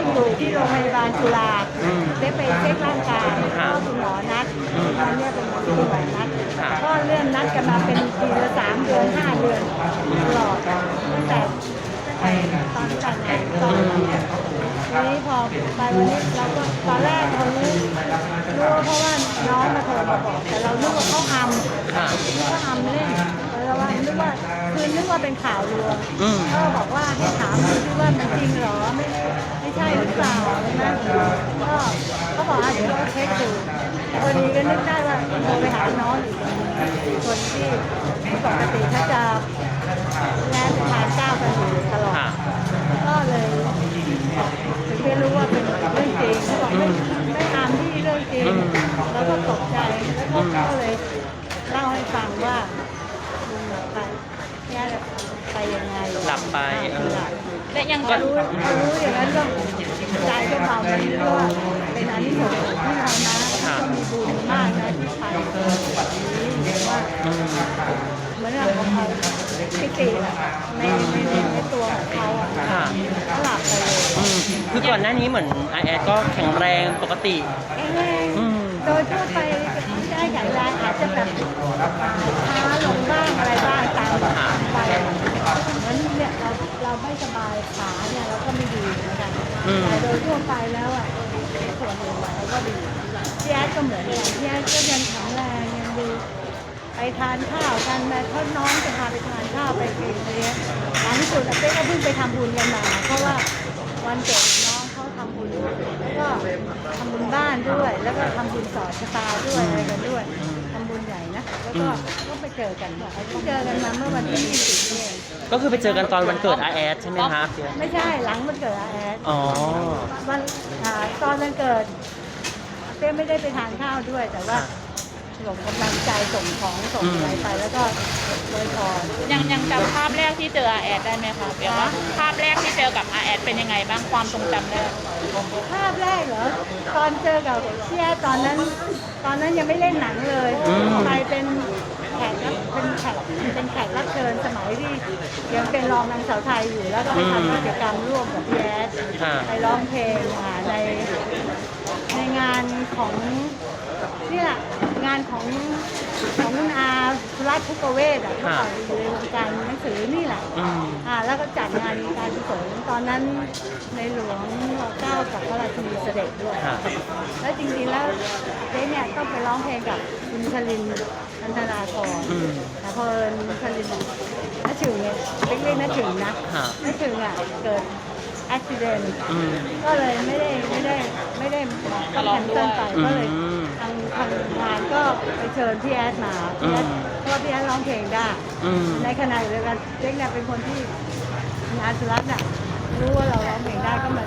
กอยู่ที่โรงพยาบาลจุฬาอืมเจ๊ไปเช็คร่างกายค่ะก็คุณหมอนัดอืมวันเนี้ยเป็นหมอที่ไหวนัดค่ะก็เลื่อนนัดกันมาเป็นปีละสามเดือนห้าเดือนตลอดตั้งแต่ตั้งแต่ตอนแต่งงานตอนทีนี้พอไปวันนี้เราก็ตอนแรกเรารู้รู้เพราะว่าน้องมาโทรมาบอกแต่เรานึกว่าเขาทำค่ะนึกว่าทำเล่นเราว่านึกว่าคือนึกว่าเป็นข่าวลวงอืมก็บอกว่าให้ถามดูที่ว่ามันจริงเหรอไม่ไม่ ใช่หรือเปล่าอะไรนะก็เขาบอกว่าเดี๋ยวเขาเช็คดูพอดีก็นึกได้ว่าโทรไปหาน้องอีกคนที่ปกติเขาจะแลนทานข้าวกันอยู่ตลอดค่ะก็เลยถึงได้รู้ว่าเป็นเรื่องจริงเขาบอกไม่ไม่ตามที่เรื่องจริง อืม แล้วก็ตกใจแล้วก็ก็เลยเล่าให้ฟังว่าอืมไปเนี่ยไปยังไง หลับไปเออ หลับ และยัง พอรู้พอรู้อย่างนั้นก็ใจก็เบาไปเพราะว่าเป็นอันนี้ของที่เรานะก็มีบุญมากนะที่ไปแบบนี้ห รือว่าอืมเหมือนกับเขาพิติอะในในในในตัวของเขาอะค่ะเขาหลับไปเลยอืมคือก่อนหน้านี้เหมือนไอแอดก็แข็งแรงปกติแข็งแรงอืม โดยทั่วไปได้แข็งแรงอาจจะแบบช้าลงบ้างอะไรบ้างตามไปเหมือนเนี่ยเราเราไม่สบายขาเนี่ยเราก็ไม่ดีเหมือนกันอืม แต่โดยทั่วไปแล้วอะส่วนหนึ่งเราก็ดีพี่แอดก็เหมือนกันพี่แอดก็ยังแข็งแรงยังดี ไปทานข้าวกันแม่เขาน้องจะพาไปทานข้าวไปกินอะไรเงี้ยหลังสุดเป๊ก็เพิ่งไปทำบุญกันมาเพราะว่าวันเกิดน้องเขาทำบุญแล้วก็ทำบุญบ้านด้วย แล้วก็ทำบุญสอดชะตาด้วยอะไรกันด้วยทำบุญใหญ่นะแล้วก็ก็ไปเจอกันเจอกันมาเมื่อวันที่20นี่เองก็คือไปเจอกันตอนวันเกิดไอแอดใช่ไหมคะไม่ใช่หลังวันเกิดอาแอดอ๋อวันตอนวันเกิดเต้ไม่ได้ไปทานข้าวด้วยแต่ว่า ส่งกำลังใจส่งของส่งอะไรไปแล้วก็โดยพรยังยังจำภาพแรกที่เจออาแอดได้ไหมคะเปียว่าภาพแรกที่เจอกับอาแอดเป็นยังไงบ้างความทรงจำแรกภาพแรกเหรอตอนเจอกับพี่แอดตอนนั้น ตอนนั้นยังไม่เล่นหนังเลยอืมไปเป็นแขกรับเป็นแขกเป็นแขกรับเชิญสมัยที่ยังเป็นรองนางสาวไทยอยู่แล้วก็ไปทำกิจกรรมร่วมกับพี่แอดค่ะไปร้องเพลงอ่าในในงานของนี่แหละ งานของของคุณอาสุรัตน์พุกเวศอะเขาบอกอยู่ในวงการหนังสือนี่แหละอืม อ่าแล้วก็จัดงานการกุศลตอนนั้นในหลวงรเก้ากับพระราชินีเสด็จด้วย ค่ะ แล้วจริงๆแล้วเจ๊เนี่ยต้องไปร้องเพลงกับคุณชลินอันธนาครอืมแต่พอคุณชลินน้าถึงเนี่ยเรียกๆน้าถึงนะค่ะน้าถึงอะเกิด อุบิเหตุอืม ก็เลยไม่ได้ไม่ได้ไม่ได้ต้องแคนเซิลไปอืมก็เลยทางทางงานก็ไปเชิญพี่แอดมาพี่แอดอืมเพราะว่าพี่แอดร้องเพลงได้ อืม ในขณะเดียวกันเจ๊กเนี่ยเป็นคนที่งานสุรัตน์น่ะรู้ว่าเราร้องเพลงได้ก็มา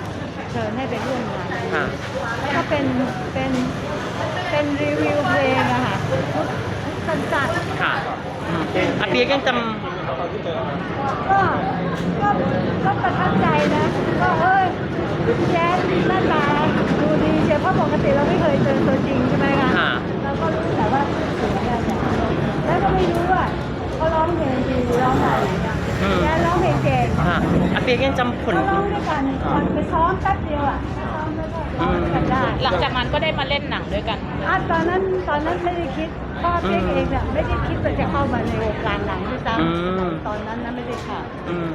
เชิญให้ไปร่วมงานค่ะ แล้วก็เป็นเป็นเป็นรีวิวเพลงอะค่ะทุกสั้นๆค่ะอืมอาเปียกยังจ ก็ก็ก็ประทับใจนะ ก็เอ้ยแจ๊สหน้าตาดูดีเชียวเพราะปกติเราไม่เคยเจอตัวจริงใช่ไหมคะำค่ะ เราก็รู้แต่ว่าเสียงเนี่ยแล้วก็ไม่รู้ว่าเขาร้องเพลงดีร้องอะไรนะอืม แจ๊สร้องเพลงเก่ง ค่ะอาเปียกยังจำผลเขาร้องด้วยกันตอนไปซ้อมแป๊บเดียวอะซ้อมแล้วก็ร้องด้วยกัน หลังจากนั้นก็ได้มาเล่นหนังด้วยกัน อะตอนนั้นตอนนั้นไม่ได้คิดพ่อเจ๊เองเนี่ยไม่ได้คิดว่าจะเข้ามาในวงการหนังด้วยซ้อืมำตอนนั้นนะไม่ได้ค่ะ อืม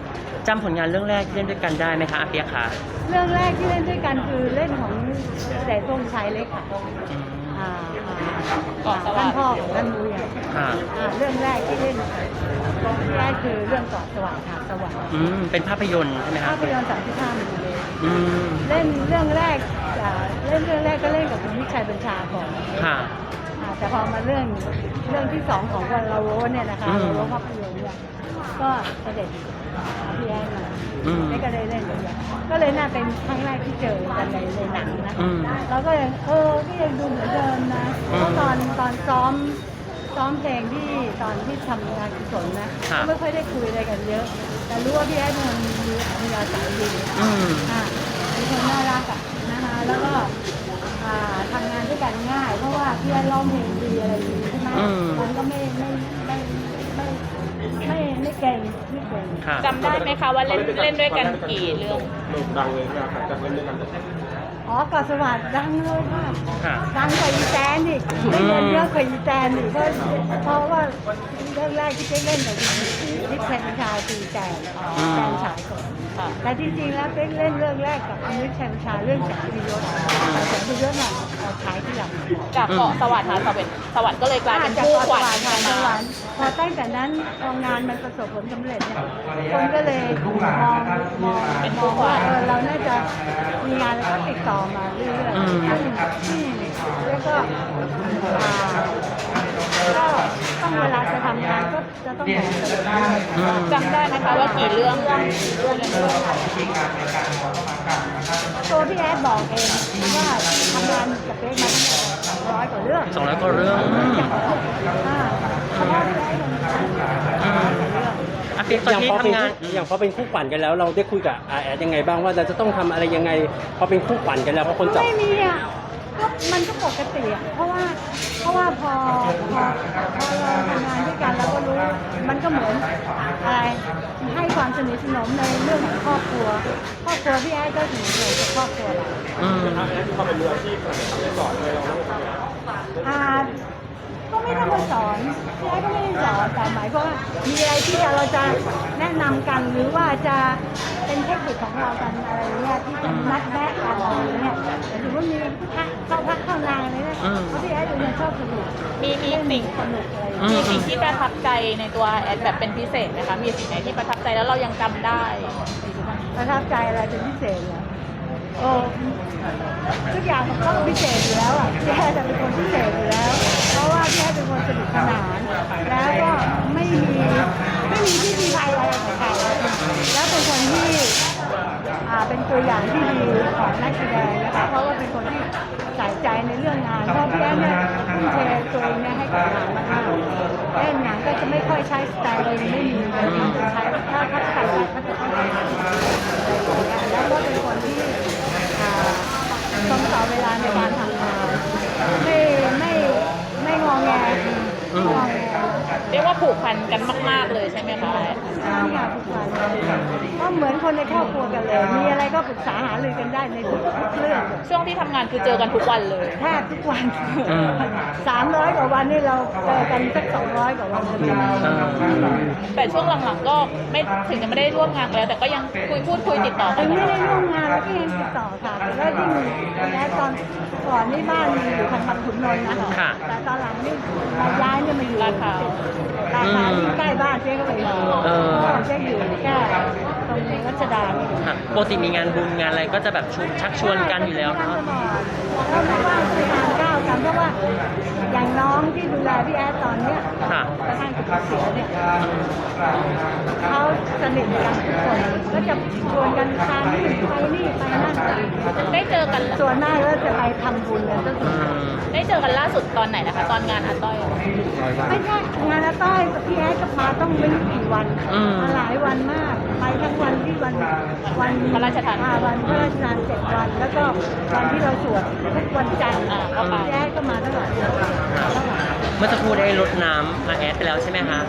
จำผลงานเรื่องแรกที่เล่นด้วยกันได้ไหมคะอาเปียกคะเรื่องแรกที่เล่นด้วยกันคือเล่นของแต่ทรงชัยเล็กค่ะอืมอ่าเกาะสวัท่าสนดิ์พ่อของท่านมุ้ยอะค่ะอ่าเรื่องแรกที่เล่นแรกคือเรื่องเกาะสว่างค่ะสว่างอืมเป็นภาพยนตร์ใช่ไหมคะภาพยนตร์สามสิบห้ามิลลิเมตรอืมเล่นเรื่องแรกอ่า เล่นเรื่องแรกก็เล่นกับคุณวิชัยบัญชาก่อนค่ะ อ่าแต่พอมาเรื่องเรื่องที่สองของวันลาโวเนี่ยนะคะอืมลาโวภาพยนตร์เนี่ยก็เสด็จพี่แอนมาอืมไม่ก็ได้เล่นด้วยกันก็เลยน่าเป็นครั้งแรกที่เจอกันในในหนังนะอืมเราก็ยังเออพี่ยังดูเหมือนเดิมนะอืมเพราะตอนตอนซ้อมซ้อมเพลงที่ตอนที่ทำงานกุศลนะค่ะ ก็ไม่ค่อยได้คุยอะไรกันเยอะ แต่รู้ว่าพี่แอนเป็นคนมีมียาสายดี อืม อ่าเป็นคนน่ารักอะนะคะ แล้วก็อ่าทำงานด้วยกันง่าย เพราะว่าพี่แอนร้องเพลงดีอะไรดีใช่ไหมอืม มันก็ไม่ไม่ไม่ไม่ไม่ไม่เก่งไม่เก่งค่ะ จำได้ไหมคะว่าเล่นเล่นด้วยกันกี่เรื่อง โด่งดังเลยนะจากเล่นด้วยกันอ๋อกอดสวัสดิ์ดังเลยค่ะค่ะ ดังกว่าอีแตนอีกได้เงินเยอะกว่าอีแตนอีกเพราะเพราะว่าเรื่องแรกที่เจ๊เล่นกับนิพแพนชาตีแตนแตนฉายก่อน ค่ะ แต่จริงๆ แล้วเป๊กเล่นเรื่องแรกกับอนุชัยชาเรื่องแสงพิยศแต่แสงพิยศน่ะเอาฉายที่หลังจากเกาะสวัสดิ์หาสวัสดิ์สวัสดิ์ก็เลยกลายเป็นจากคู่เกาะขวัญสวรรค์กันสมาวรรค์พอตั้งแต่นั้นพองานมันประสบผลสำเร็จเนี่ยคนก็เลยมองมองมองว่าเออเราน่าจะมีงานแล้วก็ติดต่อมาเรื่อยอืมๆอืมแล้วก็อ่าก็ ต้องเวลาจะทำงานก็จะต้องบอกเลยอืมจำได้ไหมคะว่ากี่เรื่องตัวพี่แอดบอกเองว่าทำงานกับเป๊กมาสองร้อยกว่าเรื่องสองร้อยกว่าเรื่องอืมอ่าเพราะว่าพี่แอดมันสองร้อยกว่าเรื่องอาเปียกตอนอย่างที่พอเป็นทำงานอย่างพอเป็นคู่ขวัญกันแล้ว เราได้คุยกับอาแอดยังไงบ้างว่าเราจะต้องทำอะไรยังไงพอเป็นคู่ขวัญกันแล้วเพราะคนจับไม่มีอะ ก็มันก็ปกติอะเพราะว่าเพราะว่าพอพอพอเราทำงานด้วยกันเราก็รู้มันก็เหมือนอะไรให้ความสนิทสนมในเรื่องของครอบครัวครอบครัวพี่แอดก็ถึงเหมือนกับครอบครัวเราอืมเขาเป็นมืออา ชีพขนาดไหนสอนเลยเราต้องทำอ่าก็ไม่ต้องมาสอนพี่แอดก็ไม่ได้สอนแต่หมายความว่ามีอะไรที่เราจะแนะนำกันหรือว่าจะเป็นเทคนิคของเรากันอะไรเงี้ยที่จะนัดแนะกันอะไรเงี้ยหรือว่ามีพักเข้าพักเข้านางอะไรเนี่ยเพราะพี่แอดเป็นคนชอบสนุกมีมีสิ่งสนุกอะไรอืมมีสิ่งที่ประทับใจในตัวแอดแบบเป็นพิเศษไหมคะ มีสิ่งไหนที่ประทับใจแล้วเรายังจำได้ ประทับใจอะไรเป็นพิเศษเหรอโอ้ทุกอย่างมันก็พิเศษอยู่แล้วอะพี่แอดจะเป็นคนพิเศษอยู่แล้ว สนุกสนานแล้วก็ไม่มีไม่มีที่มีใครอะไรของเขาแล้วเป็นคนที่อ่าเป็นตัวอย่างที่ดีของนักแสดงนะคะเพราะว่าเป็นคนที่ใส่ใจในเรื่องงานเพราะพี่แอนเนี่ยทุ่มเทตัวเองเนี่ยให้กับงานมากๆเล่นหนังก็จะไม่ค่อยใช้สไตล์เองไม่มีเลยจะใช้ถ้าเขาใส่ใจเขาจะใช้อะไรอย่างเงี้ยแล้วก็เป็นคนที่อ่าตรงต่อเวลาในการทำงานไม่ไม่ไม่งอแงไม่งอแง เรียกว่าผูกพันกันมาก ๆ เลยใช่ไหมคะ ใช่ค่ะทุกวันก็เหมือนคนในครอบครัวกันเลย มีอะไรก็ปรึกษาหารือกันได้ในทุกๆเรื่องช่วงที่ทำงานคือเจอกันทุกวันเลยแทบทุกวันอืมสามร้อยกว่าวันนี่เราเจอกันสักสองร้อยกว่าวันจะมีแต่ช่วงหลังๆก็ไม่ถึงจะไม่ได้ร่วมงานกันแล้ว แต่ก็ยังคุยพูดคุยติดต่อกัถึนงอยู่ไม่ได้ร่วมงานแล้วก็ยังติดต่อค่ะแล้วยิ่งแล้วตอนก่อนนี่บ้านมีอยู่ทางบางขุนนนท์นะค่ะ แต่ตอนหลังนี่มาย้ายเนี่ยมาอยู่ลาดพร้าวลาดพร้าวที่ใกล้บ้านเจ๊ก็ไปอยู่เออ เจ๊อยู่แค่ตรงรั ชดานี่ค่ะปกติมีงานบุญงานอะไรก็จะแบบชวนชักชวนกันอยู่แล้วเนาะแล้วมาว่าไปทานข้าวกันเพราะว่าอย่างน้องที่ดูแลพี่แอดตอนเนี้ยค่ะกระทั่งถึงเสียเนี่ยเขาสนิทกันทุกคนก็จะชวนกันทานนี่ไปนี่ไปนั่นได้เจอกันส่วนมากก็จะไปทำบุญกันก็อืคือมได้เจอกันล่าสุดตอนไหนนะคะ ตอนงานอาต้อยไม่ใช่งานอาต้อยกับพี่แอดก็มาต้องไม่รู้กี่วันอืม มาหลายวันมาก ไปทั้งวันที่วันวันพระราชทานอ่วันพระราชทานเจ็ดวัน แล้วก็วันที่เราสวดทุกวันจันทร์อ่าก็ไปพี่แอดก็มาทั้งหลายวันทั้งหลายเมื่อสักครู่ได้รดน้ำอาแอดไปแล้วใช่ไหมคะ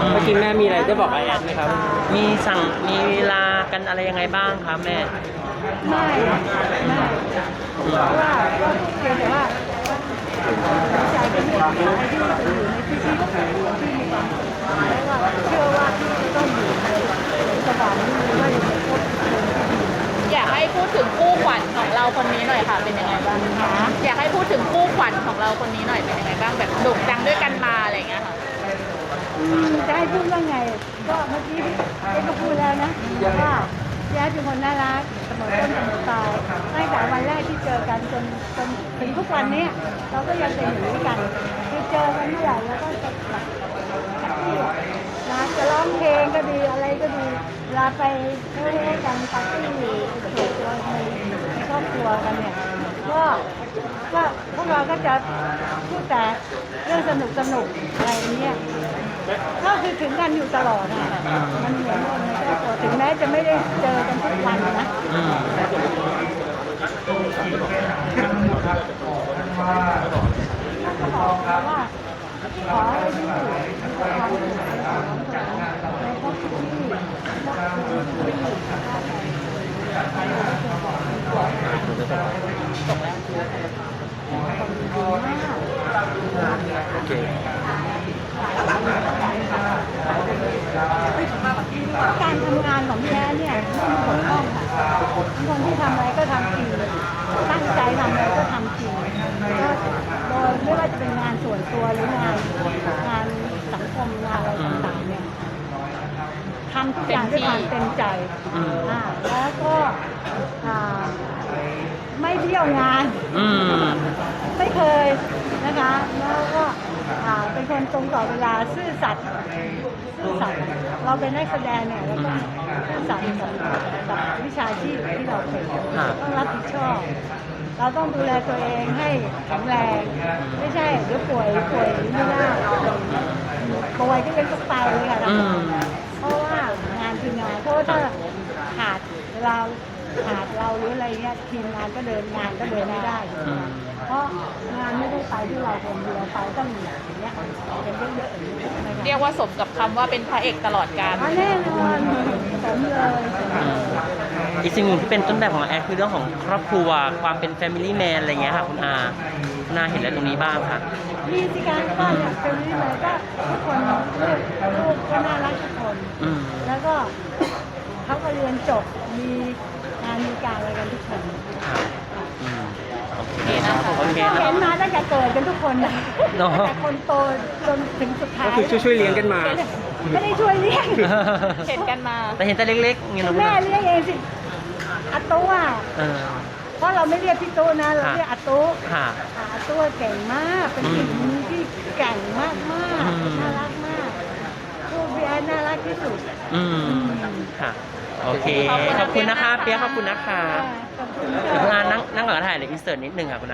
อืมเมื่อกี้แม่มีอะไรได้บอกอาแอดไหมครับ มีสั่งมีเวลากันอะไรยังไงบ้างคะแม่ ไม่ไม่เพราะว่าก็เพียงแต่ว่าใจก็มีความที่จะอยู่ในที่ที่ที่มีความสุขแล้วก็ อว่าอยู่ในภพภูมิที่ดีอยากให้พูดถึงคู่ขวัญของเราคนนี้หน่อยค่ะ เป็นยังไงบ้างคะอยากให้พูดถึงคู่ขวัญของเราคนนี้หน่อยเป็นยังไงบ้างแบบโด่งดังด้วยกันมาอะไรอย่างเงี้ยค่ะอืมจะให้พูดว่าไง ก็เมื่อกี้เอ๊ก็พูดแล้วนะว่าพี่เป็นคนน่ารักเสมอต้นเสมอปลายตั้งแต่วันแรกที่เจอกันจนจนถึงทุกวันนี้เราก็ยังเป็นอยู่ด้วยกันคือเจอกันเมื่อไหร่แล้วก็จะแบบแฮปปี้อะนะจะร้องเพลงก็ดีอะไรก็ดี เวลาไปเฮ้ยกันปาร์ตี้ส่วนตัวในครอบครัวกันเนี่ยก็ก็พวกเราก็จะพูดแต่เรื่องสนุกสนุกอะไรอย่างเงี้ยก็คือถึงกันอยู่ตลอดอะมันเหมือนคนในครอบครัวถึงแม้จะไม่ได้เจอกันทุกวันนะอืมก็บอว่าขอให้ที่อยู่มีความสุขในของในครอบครัวที่ รือส่ง ส่งแล้ว โอเคการทำงานของพี่แอนเนี่ยไม่มีบกพร่องค่ะคนที่ทำอะไรก็ทำจริงตั้งใจทำอะไรก็ทำจริงก็โดยไม่ว่าจะเป็นงานส่วนตัวหรืองานงานสังคมงานอะไรต่างๆเนี่ยทำทุกอย่างด้วยความเต็มใจ อืม อ่าแล้วก็อ่าไม่เที่ยวงาน อืม ไม่เคย นะคะ แล้วก็อ่าเป็นคนตรงต่อเวลาซื่อสัตย์ซื่อสัตย์เราเป็นนักแสดงเนี่ยเราต้องซื่อสัตย์กับกับวิชาชีพที่เราเป็นครับต้องรับผิดชอบ เราต้องดูแลตัวเองให้แข็งแรงไม่ใช่เดี๋ยวป่วยป่วยไม่ได้ป่วยก็ยังต้องไปเลยค่ะอืมเพราะว่างานคืองานเพราะถ้าขาดเราขาดเราหรืออะไรเงี้ยทีมงานก็เดินงานก็เดินไม่ได้ เพราะงานไม่ได้ไปที่เราคนเดียวไปต้องมีอย่างเงี้ยเป็นเยอะๆอย่างนี้นะคะเรียกว่าสมกับคำว่าเป็นพระเอกตลอดกาลอะแน่นอนสมเลยสมเลย อีกสิ่งหนึ่งที่เป็นต้นแบบของอาแอดคือเรื่องของครอบครัวความเป็น Family Man อะไรเงี้ยค่ะคุณอาคุณอาเห็นอะไรตรงนี้บ้างคะมีสิการก็เนี่ยเป็นนี่เลยก็ทุกคนลูกก็น่ารักทุกคน อืม แล้วก็เขาก็เรียนจบมีงานมีการอะไรกันทุกคน ค่ะอืม โอเคโอเคนะคะโอเคก็นะเห็นมาตั้งแต่เกิดกันทุกคนนะเนอะ แต่คนโตจนถึงสุดท้ายก็คือช่วยๆเลี้ยงกันมา ไม่ได้ช่วยเลี้ยงเห็นกันมา แต่เห็นแต่เล็กๆอย่างเงี้ยคุนะณคุณแม่อาเลี้ยงเองสิอาตู้อะเออ เพราะเราไม่เรียกพี่ตู้นะเราเรียกอาตู้ค่ะ อาตู้เก่งมากเป็นผู้หญิงที่เก่งมากมากๆอืม น่ารักมากลูกพี่แอนน่ารักที่สุดอืมค่ะ โอเค ขอบคุณนะคะ เปียกขอบคุณนะคะขอบคุณเดี๋ยวคุณค่ะอานั่งนั่งก่อนก็ถ่ายเลยอินเสิร์ตนิดนึงค่ะคุณอา